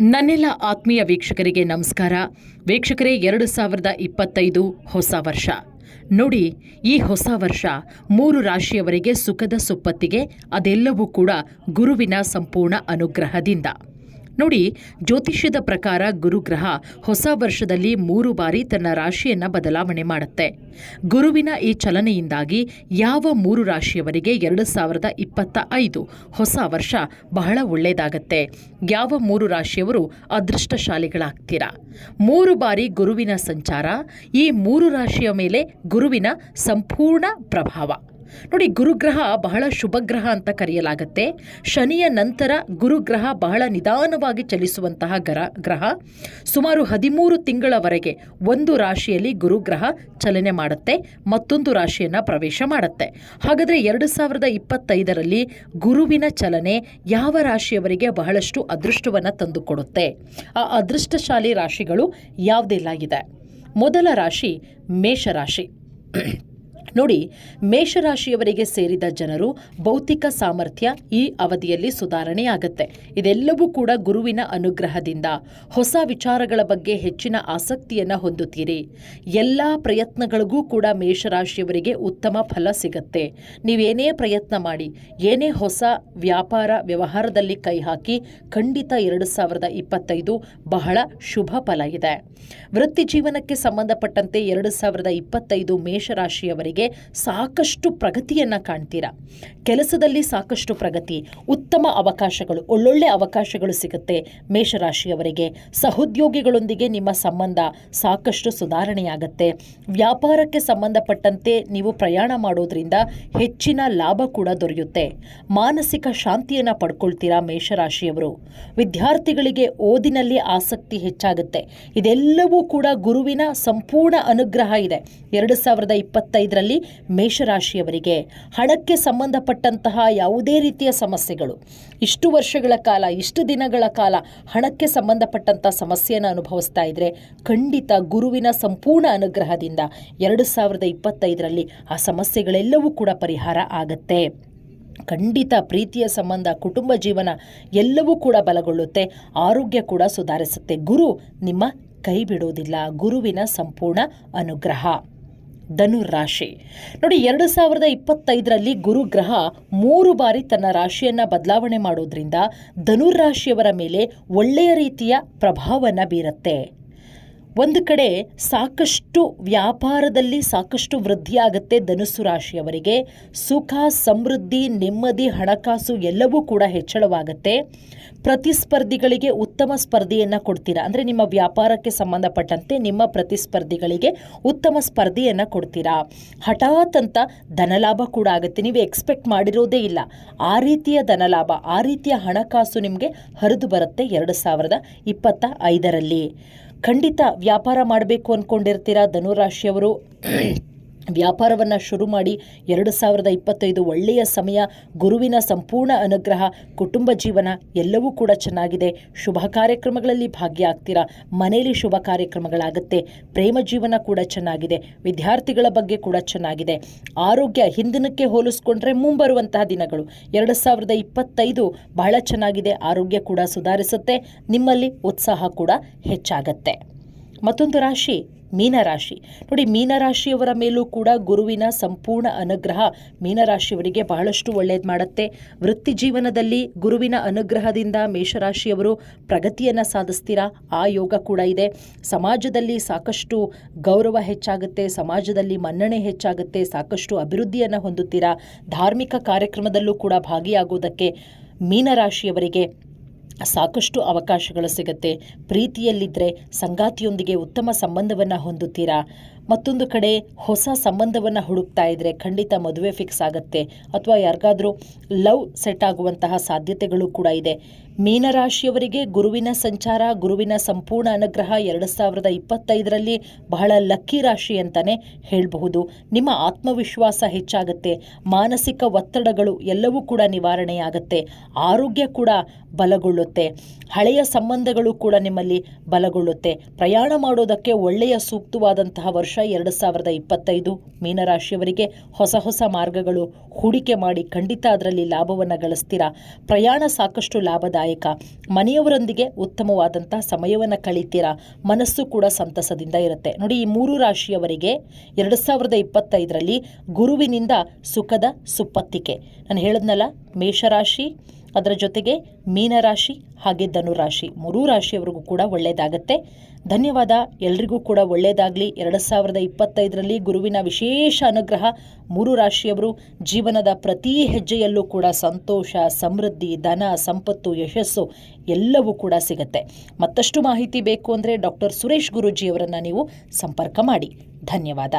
ನನ್ನೆಲ್ಲ ಆತ್ಮೀಯ ವೀಕ್ಷಕರಿಗೆ ನಮಸ್ಕಾರ. ವೀಕ್ಷಕರೇ, ಎರಡು ಸಾವಿರದ ಇಪ್ಪತ್ತೈದು ಹೊಸ ವರ್ಷ. ನೋಡಿ, ಈ ಹೊಸ ವರ್ಷ ಮೂರು ರಾಶಿಯವರೆಗೆ ಸುಖದ ಸುಪ್ಪತ್ತಿಗೆ ಅದೆಲ್ಲವೂ ಕೂಡ ಗುರುವಿನ ಸಂಪೂರ್ಣ ಅನುಗ್ರಹದಿಂದ. ನೋಡಿ, ಜ್ಯೋತಿಷ್ಯದ ಪ್ರಕಾರ ಗುರುಗ್ರಹ ಹೊಸ ವರ್ಷದಲ್ಲಿ ಮೂರು ಬಾರಿ ತನ್ನ ರಾಶಿಯನ್ನು ಬದಲಾವಣೆ ಮಾಡುತ್ತೆ. ಗುರುವಿನ ಈ ಚಲನೆಯಿಂದಾಗಿ ಯಾವ ಮೂರು ರಾಶಿಯವರಿಗೆ ಎರಡು ಸಾವಿರದ ಇಪ್ಪತ್ತ ಐದು ಹೊಸ ವರ್ಷ ಬಹಳ ಒಳ್ಳೆಯದಾಗತ್ತೆ ಯಾವ ಮೂರು ರಾಶಿಯವರು ಅದೃಷ್ಟಶಾಲಿಗಳಾಗ್ತೀರಾ? ಮೂರು ಬಾರಿ ಗುರುವಿನ ಸಂಚಾರ, ಈ ಮೂರು ರಾಶಿಯ ಮೇಲೆ ಗುರುವಿನ ಸಂಪೂರ್ಣ ಪ್ರಭಾವ. ನೋಡಿ ಗುರುಗ್ರಹ ಬಹಳ ಶುಭಗ್ರಹ ಅಂತ ಕರೆಯಲಾಗತ್ತೆ. ಶನಿಯ ನಂತರ ಗುರುಗ್ರಹ ಬಹಳ ನಿಧಾನವಾಗಿ ಚಲಿಸುವಂತಹ ಗ್ರಹ ಗ್ರಹ. ಸುಮಾರು ಹದಿಮೂರು ತಿಂಗಳವರೆಗೆ ಒಂದು ರಾಶಿಯಲ್ಲಿ ಗುರುಗ್ರಹ ಚಲನೆ ಮಾಡುತ್ತೆ, ಮತ್ತೊಂದು ರಾಶಿಯನ್ನು ಪ್ರವೇಶ ಮಾಡುತ್ತೆ. ಹಾಗಾದರೆ ಎರಡು ಸಾವಿರದ ಇಪ್ಪತ್ತೈದರಲ್ಲಿ ಗುರುವಿನ ಚಲನೆ ಯಾವ ರಾಶಿಯವರಿಗೆ ಬಹಳಷ್ಟು ಅದೃಷ್ಟವನ್ನು ತಂದುಕೊಡುತ್ತೆ? ಆ ಅದೃಷ್ಟಶಾಲಿ ರಾಶಿಗಳು ಯಾವುದೆಲ್ಲ ಇದೆ? ಮೊದಲ ರಾಶಿ ಮೇಷರಾಶಿ ನೋಡಿ, ಮೇಷರಾಶಿಯವರಿಗೆ ಸೇರಿದ ಜನರು ಭೌತಿಕ ಸಾಮರ್ಥ್ಯ ಈ ಅವಧಿಯಲ್ಲಿ ಸುಧಾರಣೆಯಾಗುತ್ತೆ. ಇದೆಲ್ಲವೂ ಕೂಡ ಗುರುವಿನ ಅನುಗ್ರಹದಿಂದ. ಹೊಸ ವಿಚಾರಗಳ ಬಗ್ಗೆ ಹೆಚ್ಚಿನ ಆಸಕ್ತಿಯನ್ನು ಹೊಂದುತ್ತೀರಿ. ಎಲ್ಲ ಪ್ರಯತ್ನಗಳಿಗೂ ಕೂಡ ಮೇಷರಾಶಿಯವರಿಗೆ ಉತ್ತಮ ಫಲ ಸಿಗತ್ತೆ. ನೀವೇನೇ ಪ್ರಯತ್ನ ಮಾಡಿ, ಏನೇ ಹೊಸ ವ್ಯಾಪಾರ ವ್ಯವಹಾರದಲ್ಲಿ ಕೈ ಹಾಕಿ, ಖಂಡಿತ ಎರಡು ಸಾವಿರದ ಇಪ್ಪತ್ತೈದು ಬಹಳ ಶುಭ ಫಲ ಇದೆ. ವೃತ್ತಿ ಜೀವನಕ್ಕೆ ಸಂಬಂಧಪಟ್ಟಂತೆ ಎರಡು ಸಾವಿರದ ಇಪ್ಪತ್ತೈದು ಮೇಷರಾಶಿಯವರಿಗೆ ಸಾಕಷ್ಟು ಪ್ರಗತಿಯನ್ನು ಕಾಣ್ತೀರಾ? ಕೆಲಸದಲ್ಲಿ ಸಾಕಷ್ಟು ಪ್ರಗತಿ, ಉತ್ತಮ ಅವಕಾಶಗಳು, ಒಳ್ಳೊಳ್ಳೆ ಅವಕಾಶಗಳು ಸಿಗುತ್ತೆ ಮೇಷರಾಶಿಯವರಿಗೆ. ಸಹೋದ್ಯೋಗಿಗಳೊಂದಿಗೆ ನಿಮ್ಮ ಸಂಬಂಧ ಸಾಕಷ್ಟು ಸುಧಾರಣೆಯಾಗುತ್ತೆ. ವ್ಯಾಪಾರಕ್ಕೆ ಸಂಬಂಧಪಟ್ಟಂತೆ ನೀವು ಪ್ರಯಾಣ ಮಾಡೋದ್ರಿಂದ ಹೆಚ್ಚಿನ ಲಾಭ ಕೂಡ ದೊರೆಯುತ್ತೆ. ಮಾನಸಿಕ ಶಾಂತಿಯನ್ನು ಪಡ್ಕೊಳ್ತೀರಾ ಮೇಷರಾಶಿಯವರು? ವಿದ್ಯಾರ್ಥಿಗಳಿಗೆ ಓದಿನಲ್ಲಿ ಆಸಕ್ತಿ ಹೆಚ್ಚಾಗುತ್ತೆ. ಇದೆಲ್ಲವೂ ಕೂಡ ಗುರುವಿನ ಸಂಪೂರ್ಣ ಅನುಗ್ರಹ ಇದೆ. ಎರಡು ಸಾವಿರದ ಇಪ್ಪತ್ತೈದರಲ್ಲಿ ಮೇಷರಾಶಿಯವರಿಗೆ ಹಣಕ್ಕೆ ಸಂಬಂಧಪಟ್ಟಂತಹ ಯಾವುದೇ ರೀತಿಯ ಸಮಸ್ಯೆಗಳು. ಇಷ್ಟು ವರ್ಷಗಳ ಕಾಲ, ಇಷ್ಟು ದಿನಗಳ ಕಾಲ ಹಣಕ್ಕೆ ಸಂಬಂಧಪಟ್ಟಂಥ ಸಮಸ್ಯೆಯನ್ನು ಅನುಭವಿಸ್ತಾ ಇದ್ರೆ ಖಂಡಿತ ಗುರುವಿನ ಸಂಪೂರ್ಣ ಅನುಗ್ರಹದಿಂದ ಎರಡು ಸಾವಿರದ ಇಪ್ಪತ್ತೈದರಲ್ಲಿ ಆ ಸಮಸ್ಯೆಗಳೆಲ್ಲವೂ ಕೂಡ ಪರಿಹಾರ ಆಗತ್ತೆ. ಖಂಡಿತ ಪ್ರೀತಿಯ ಸಂಬಂಧ, ಕುಟುಂಬ ಜೀವನ ಎಲ್ಲವೂ ಕೂಡ ಬಲಗೊಳ್ಳುತ್ತೆ. ಆರೋಗ್ಯ ಕೂಡ ಸುಧಾರಿಸುತ್ತೆ. ಗುರು ನಿಮ್ಮ ಕೈ ಬಿಡೋದಿಲ್ಲ ಗುರುವಿನ ಸಂಪೂರ್ಣ ಅನುಗ್ರಹ. ಧನುರಾಶಿ. ನೋಡಿ, ಎರಡು ಸಾವಿರದ ಇಪ್ಪತ್ತೈದರಲ್ಲಿ ಗುರುಗ್ರಹ ಮೂರು ಬಾರಿ ತನ್ನ ರಾಶಿಯನ್ನು ಬದಲಾವಣೆ ಮಾಡೋದ್ರಿಂದ ಧನುರಾಶಿಯವರ ಮೇಲೆ ಒಳ್ಳೆಯ ರೀತಿಯ ಪ್ರಭಾವವನ್ನು ಬೀರುತ್ತೆ. ಒಂದು ಕಡೆ ಸಾಕಷ್ಟು ವ್ಯಾಪಾರದಲ್ಲಿ ಸಾಕಷ್ಟು ವೃದ್ಧಿಯಾಗುತ್ತೆ ಧನುಸು ರಾಶಿಯವರಿಗೆ. ಸುಖ, ಸಮೃದ್ಧಿ, ನೆಮ್ಮದಿ, ಹಣಕಾಸು ಎಲ್ಲವೂ ಕೂಡ ಹೆಚ್ಚಳವಾಗುತ್ತೆ. ಪ್ರತಿಸ್ಪರ್ಧಿಗಳಿಗೆ ಉತ್ತಮ ಸ್ಪರ್ಧೆಯನ್ನು ಕೊಡ್ತೀರಾ? ಅಂದರೆ ನಿಮ್ಮ ವ್ಯಾಪಾರಕ್ಕೆ ಸಂಬಂಧಪಟ್ಟಂತೆ ನಿಮ್ಮ ಪ್ರತಿಸ್ಪರ್ಧಿಗಳಿಗೆ ಉತ್ತಮ ಸ್ಪರ್ಧೆಯನ್ನು ಕೊಡ್ತೀರಾ? ಹಠಾತ್ ಅಂತ ಧನಲಾಭ ಕೂಡ ಆಗುತ್ತೆ. ನೀವು ಎಕ್ಸ್ಪೆಕ್ಟ್ ಮಾಡಿರೋದೇ ಇಲ್ಲ. ಆ ರೀತಿಯ ಧನಲಾಭ, ಆ ರೀತಿಯ ಹಣಕಾಸು ನಿಮಗೆ ಹರಿದು ಬರುತ್ತೆ ಎರಡು ಸಾವಿರದ ಇಪ್ಪತ್ತ ಐದರಲ್ಲಿ. ಖಂಡಿತ ವ್ಯಾಪಾರ ಮಾಡಬೇಕು ಅಂದ್ಕೊಂಡಿರ್ತೀರಾ ಧನುರಾಶಿಯವರು? ವ್ಯಾಪಾರವನ್ನು ಶುರು ಮಾಡಿ ಎರಡು ಸಾವಿರದ ಇಪ್ಪತ್ತೈದು ಒಳ್ಳೆಯ ಸಮಯ, ಗುರುವಿನ ಸಂಪೂರ್ಣ ಅನುಗ್ರಹ, ಕುಟುಂಬ ಜೀವನ ಎಲ್ಲವೂ ಕೂಡ ಚೆನ್ನಾಗಿದೆ. ಶುಭ ಕಾರ್ಯಕ್ರಮಗಳಲ್ಲಿ ಭಾಗಿಯಾಗ್ತೀರಾ? ಮನೆಯಲ್ಲಿ ಶುಭ ಕಾರ್ಯಕ್ರಮಗಳಾಗುತ್ತೆ. ಪ್ರೇಮ ಜೀವನ ಕೂಡ ಚೆನ್ನಾಗಿದೆ. ವಿದ್ಯಾರ್ಥಿಗಳ ಬಗ್ಗೆ ಕೂಡ ಚೆನ್ನಾಗಿದೆ. ಆರೋಗ್ಯ ಹಿಂದಿನಕ್ಕೆ ಹೋಲಿಸ್ಕೊಂಡ್ರೆ ಮುಂಬರುವಂತಹ ದಿನಗಳು. ಎರಡು ಸಾವಿರದ ಇಪ್ಪತ್ತೈದು ಬಹಳ ಚೆನ್ನಾಗಿದೆ. ಆರೋಗ್ಯ ಕೂಡ ಸುಧಾರಿಸುತ್ತೆ. ನಿಮ್ಮಲ್ಲಿ ಉತ್ಸಾಹ ಕೂಡ ಹೆಚ್ಚಾಗತ್ತೆ. ಮತ್ತೊಂದು ರಾಶಿ. ಮೀನರಾಶಿ. ನೋಡಿ, ಮೀನರಾಶಿಯವರ ಮೇಲೂ ಕೂಡ ಗುರುವಿನ ಸಂಪೂರ್ಣ ಅನುಗ್ರಹ ಮೀನರಾಶಿಯವರಿಗೆ ಬಹಳಷ್ಟು ಒಳ್ಳೆಯದು ಮಾಡುತ್ತೆ. ವೃತ್ತಿ ಜೀವನದಲ್ಲಿ ಗುರುವಿನ ಅನುಗ್ರಹದಿಂದ ಮೇಷರಾಶಿಯವರು ಪ್ರಗತಿಯನ್ನು ಸಾಧಿಸ್ತೀರಾ? ಆ ಯೋಗ ಕೂಡ ಇದೆ. ಸಮಾಜದಲ್ಲಿ ಸಾಕಷ್ಟು ಗೌರವ ಹೆಚ್ಚಾಗುತ್ತೆ, ಸಮಾಜದಲ್ಲಿ ಮನ್ನಣೆ ಹೆಚ್ಚಾಗುತ್ತೆ, ಸಾಕಷ್ಟು ಅಭಿವೃದ್ಧಿಯನ್ನು ಹೊಂದುತ್ತೀರಾ? ಧಾರ್ಮಿಕ ಕಾರ್ಯಕ್ರಮದಲ್ಲೂ ಕೂಡ ಭಾಗಿಯಾಗುವುದಕ್ಕೆ ಮೀನರಾಶಿಯವರಿಗೆ ಸಾಕಷ್ಟು ಅವಕಾಶಗಳು ಸಿಗುತ್ತೆ. ಪ್ರೀತಿಯಲ್ಲಿದ್ದರೆ ಸಂಗಾತಿಯೊಂದಿಗೆ ಉತ್ತಮ ಸಂಬಂಧವನ್ನು ಹೊಂದುತ್ತೀರಾ? ಮತ್ತೊಂದು ಕಡೆ ಹೊಸ ಸಂಬಂಧವನ್ನು ಹುಡುಕ್ತಾ ಇದ್ದರೆ ಖಂಡಿತ ಮದುವೆ ಫಿಕ್ಸ್ ಆಗುತ್ತೆ. ಅಥವಾ ಯಾರಿಗಾದರೂ ಲವ್ ಸೆಟ್ ಆಗುವಂತಹ ಸಾಧ್ಯತೆಗಳು ಕೂಡ ಇದೆ. ಮೀನರಾಶಿಯವರಿಗೆ ಗುರುವಿನ ಸಂಚಾರ, ಗುರುವಿನ ಸಂಪೂರ್ಣ ಅನುಗ್ರಹ ಎರಡು ಸಾವಿರದ ಇಪ್ಪತ್ತೈದರಲ್ಲಿ ಬಹಳ ಲಕ್ಕಿ ರಾಶಿ ಅಂತಾನೆ ಹೇಳಬಹುದು. ನಿಮ್ಮ ಆತ್ಮವಿಶ್ವಾಸ ಹೆಚ್ಚಾಗುತ್ತೆ. ಮಾನಸಿಕ ಒತ್ತಡಗಳು ಎಲ್ಲವೂ ಕೂಡ ನಿವಾರಣೆಯಾಗುತ್ತೆ. ಆರೋಗ್ಯ ಕೂಡ ಬಲಗೊಳ್ಳುತ್ತೆ. ಹಳೆಯ ಸಂಬಂಧಗಳು ಕೂಡ ನಿಮ್ಮಲ್ಲಿ ಬಲಗೊಳ್ಳುತ್ತೆ. ಪ್ರಯಾಣ ಮಾಡೋದಕ್ಕೆ ಒಳ್ಳೆಯ ಸೂಕ್ತವಾದಂತಹ ವರ್ಷ ಎರಡು ಸಾವಿರದ ಇಪ್ಪತ್ತೈದು. ಮೀನರಾಶಿಯವರಿಗೆ ಹೊಸ ಹೊಸ ಮಾರ್ಗಗಳು ಹೂಡಿಕೆ ಮಾಡಿ ಖಂಡಿತ ಅದರಲ್ಲಿ ಲಾಭವನ್ನು ಗಳಿಸ್ತೀರಾ. ಪ್ರಯಾಣ ಸಾಕಷ್ಟು ಲಾಭದಾಯಕ ಆನಂದದಾಯಕ ಮನೆಯವರೊಂದಿಗೆ ಉತ್ತಮವಾದಂಥ ಸಮಯವನ್ನು ಕಳೀತೀರಾ? ಮನಸ್ಸು ಕೂಡ ಸಂತಸದಿಂದ ಇರುತ್ತೆ. ನೋಡಿ, ಈ ಮೂರು ರಾಶಿಯವರಿಗೆ ಎರಡು ಸಾವಿರದ ಇಪ್ಪತ್ತೈದರಲ್ಲಿ ಗುರುವಿನಿಂದ ಸುಖದ ಸುಪ್ಪತ್ತಿಕೆ ನಾನು ಹೇಳಿದ್ನಲ್ಲ, ಮೇಷರಾಶಿ ಅದರ ಜೊತೆಗೆ ಮೀನರಾಶಿ ಹಾಗೆ ಧನುರಾಶಿ. ಮೂರೂ ರಾಶಿಯವರಿಗೂ ಕೂಡ ಒಳ್ಳೆಯದಾಗತ್ತೆ. ಧನ್ಯವಾದ. ಎಲ್ರಿಗೂ ಕೂಡ ಒಳ್ಳೆಯದಾಗಲಿ. ಎರಡು ಸಾವಿರದ ಇಪ್ಪತ್ತೈದರಲ್ಲಿ ಗುರುವಿನ ವಿಶೇಷ ಅನುಗ್ರಹ ಮೂರು ರಾಶಿಯವರು ಜೀವನದ ಪ್ರತಿ ಹೆಜ್ಜೆಯಲ್ಲೂ ಕೂಡ ಸಂತೋಷ, ಸಮೃದ್ಧಿ, ಧನ, ಸಂಪತ್ತು, ಯಶಸ್ಸು ಎಲ್ಲವೂ ಕೂಡ ಸಿಗುತ್ತೆ. ಮತ್ತಷ್ಟು ಮಾಹಿತಿ ಬೇಕು ಅಂದರೆ ಡಾಕ್ಟರ್ ಸುರೇಶ್ ಗುರೂಜಿಯವರನ್ನು ನೀವು ಸಂಪರ್ಕ ಮಾಡಿ. ಧನ್ಯವಾದ.